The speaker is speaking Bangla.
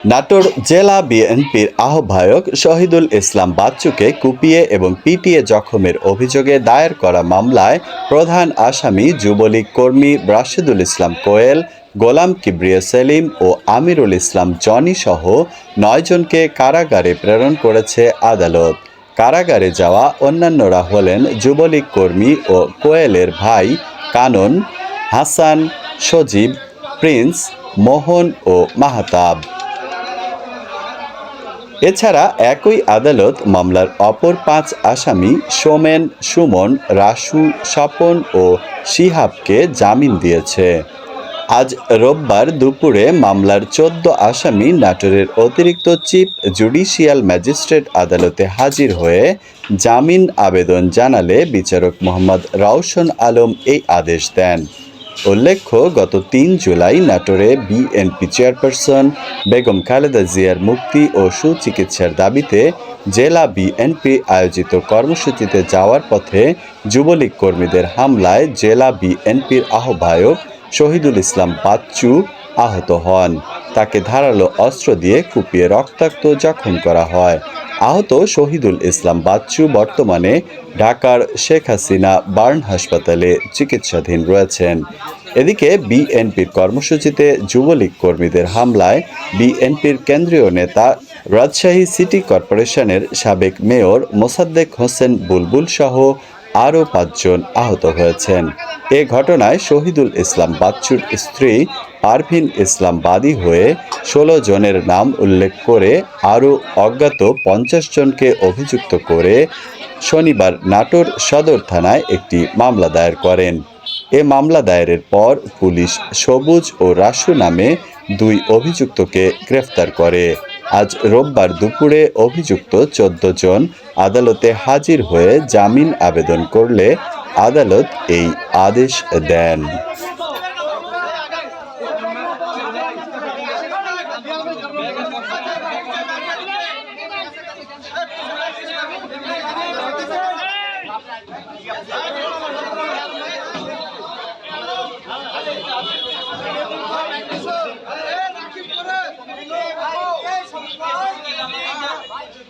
নাটোর জেলা বিএনপির আহ্বায়ক শহীদুল ইসলাম বাচ্চুকে কুপিয়ে এবং পিটিয়ে জখমের অভিযোগে দায়ের করা মামলায় প্রধান আসামি যুবলীগ কর্মী রাশেদুল ইসলাম কোয়েল, গোলাম কিবরিয়া সেলিম ও আমিরুল ইসলাম জনি সহ নয়জনকে কারাগারে প্রেরণ করেছে আদালত। কারাগারে যাওয়া অন্যান্যরা হলেন যুবলীগ কর্মী ও কোয়েলের ভাই কানন, হাসান, সজীব, প্রিন্স, মোহন ও মাহতাব। এছাড়া একই আদালত মামলার অপর পাঁচ আসামি সোমেন, সুমন, রাসু, স্বপন ও শিহাবকে জামিন দিয়েছে। আজ রোববার দুপুরে মামলার চোদ্দ আসামি নাটোরের অতিরিক্ত চিফ জুডিশিয়াল ম্যাজিস্ট্রেট আদালতে হাজির হয়ে জামিন আবেদন জানালে বিচারক মোহাম্মদ রাউশন আলম এই আদেশ দেন। উল্লেখ্য, গত তিন জুলাই নাটোরে বিএনপি চেয়ারপারসন বেগম খালেদা জিয়ার মুক্তি ও সুচিকিৎসার দাবিতে জেলা বিএনপি আয়োজিত কর্মসূচিতে যাওয়ার পথে যুবলীগ কর্মীদের হামলায় জেলা বিএনপির আহ্বায়ক শহীদুল ইসলাম বাচ্চু আহত হন। তাকে ধারালো অস্ত্র দিয়ে কুপিয়ে রক্তাক্ত জখম করা হয়। আহত শহীদুল ইসলাম বাচ্চু বর্তমানে ঢাকার শেখ হাসিনা বার্ন হাসপাতালে চিকিৎসাধীন রয়েছেন। এদিকে বিএনপির কর্মসূচিতে যুবলীগ কর্মীদের হামলায় বিএনপির কেন্দ্রীয় নেতা রাজশাহী সিটি কর্পোরেশনের সাবেক মেয়র মোসাদ্দেক হোসেন বুলবুল সহ আরও পাঁচজন আহত হয়েছেন। এ ঘটনায় শহীদুল ইসলাম বাচ্চুর স্ত্রী পারভিন ইসলাম বাদী হয়ে ষোলো জনের নাম উল্লেখ করে আরও অজ্ঞাত পঞ্চাশ জনকে অভিযুক্ত করে শনিবার নাটোর সদর থানায় একটি মামলা দায়ের করেন। এ মামলা দায়েরের পর পুলিশ সবুজ ও রাসু নামে দুই অভিযুক্তকে গ্রেফতার করে। আজ রোববার দুপুরে অভিযুক্ত চোদ্দ জন আদালতে হাজির হয়ে জামিন আবেদন করলে আদালত এই আদেশ দেন।